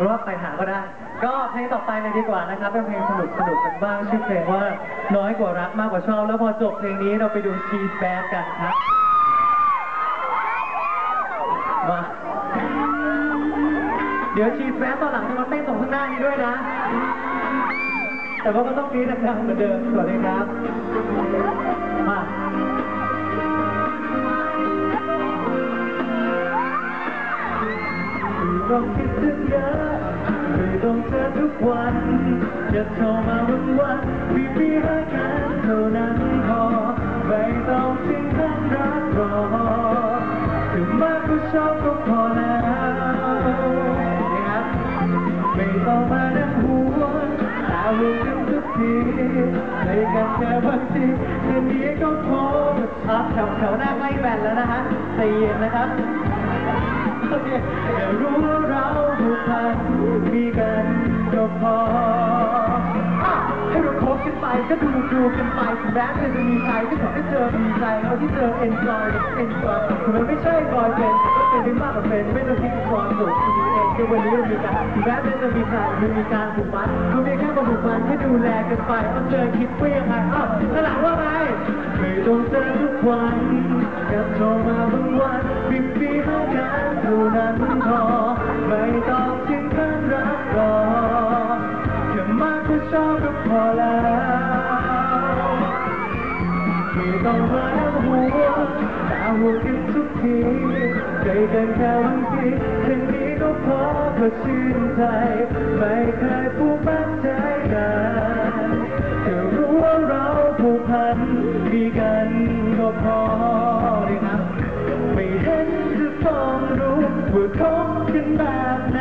เป็นว่าไปหาก็ได้ ก็เพลงต่อไปเลยดีกว่านะครับ เป็นเพลงสนุกสนุกกันบ้างชื่อเพลงว่าน้อยกว่ารักมากกว่าชอบ แล้วพอจบเพลงนี้เราไปดูชีสแบดกันครับ มา เดี๋ยวชีสแบดตอนหลังจะมาเต้นตรงข้างหน้านี้ด้วยนะ แต่ว่าก็ต้องกรีดดังๆเหมือนเดิมสวัสดีครับ ต้องคิดถึงเยอะไม่ต้องเจอทุกวัน จะโทรมาวันวันปีปีรักกันเท่านั้นพอไม่ต้องถึงขั้นรักรอถึงมากก็ชอบก็พอแล้วไม่ต้องมานั่งหัวต่ห่วงกันทุกทีให้กันแค่บางทีแค่นี้ก็พอครับแถวแถวหน้าใกล้แบนแล้วนะฮะใจเย็นนะครับโอเค รู้ว่าเราผูกพันมีกันก็พออะให้เราคบกันไปก็ดูดูกันไปถึงแม้เธอจะมีใครก็ขอให้เธอมีใจเอาที่เธอ enjoy enjoy ถึงมันไม่ใช่บอยเป็นก็เป็นได้มากกว่าเป็นไม่ต้องคิดถึงความสุขที่มีเองคือวันนี้มันมีการถึงแม้เธอจะมีใครมันมีการผูกมัดก็เพียงแค่มาผูกพันแค่ดูแลกันไปเอาเธอคิดว่ายังไงอ้าวข้างหลังว่าไงไม่ต้องเจอทุกวันแค่โทรมาบางวันปีปี พอแล้วไม่ต้องมานั่งหัวตาหัวกันทุกทีใจกันแค่บางทีแค่นี้ก็พอก็ชื่นใจ ไม่เคยผูกมัดใจกันแค่รู้ว่าเราผูกพันมีกันก็พอเลยครับ ไม่เห็นจะต้องรู้ว่าคบกันแบบไหน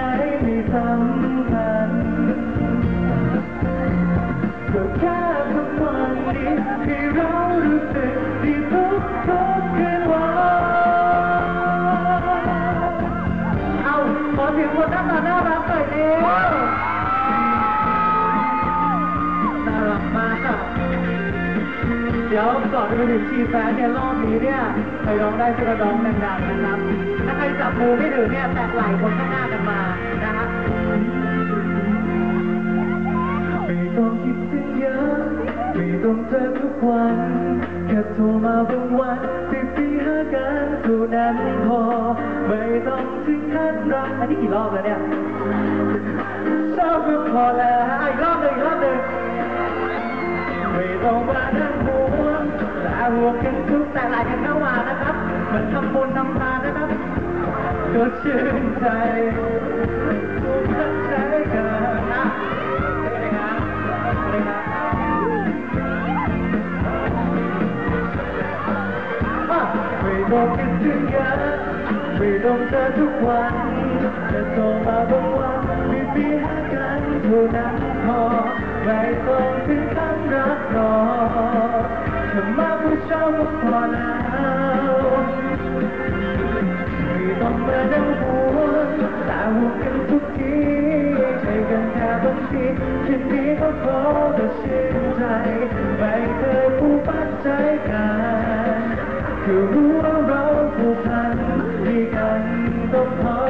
หน้าตาน่ารักหน่อยเร็วน่ารักมากอะเดี๋ยวก่อนจะไปถึงชีแฟนเนี่ยรอบนี้เนี่ยใครร้องได้ช่วยกันร้องดังๆนะครับ ถ้าใครจับมือไม่ถึงเนี่ยแตะไหล่คนข้างหน้ากันมานะฮะไม่ต้องคิดถึงเยอะไม่ต้องเจอทุกวันแค่โทรมาบางวันปีปีหากันเท่านั้นพอไม่ต้องถึง รักอันนี้กี่รอบแล้วเนี่ยชอบก็พอแล้วอีกรอบหนึ่งอีกรอบหนึ่งไม่ต้องมานั่งห่วงแต่ห่วงกันทุกแต่หลายกันเข้ามานะครับ มันทำบุญทำทานนะครับก็ชื่นใจทุกท่านใจกันนะไม่ต้องคิดถึงเยอะ ไม่ต้องเจอทุกวันแต่โทรมาบางวันมีปีหากันเท่านั้นพอไม่ต้องถึงขั้นรักรอแค่มาผู้ชอบก็พอแล้วไม่ต้องมานั่งห่วตาห่วกันทุกทีใช้กันแค่บางทีแค่นี้ก็พอก็ชื่นใจไม่เคยผูกปันใจกันคือรู้ว่าเราผูกพัน มีกันก็พอ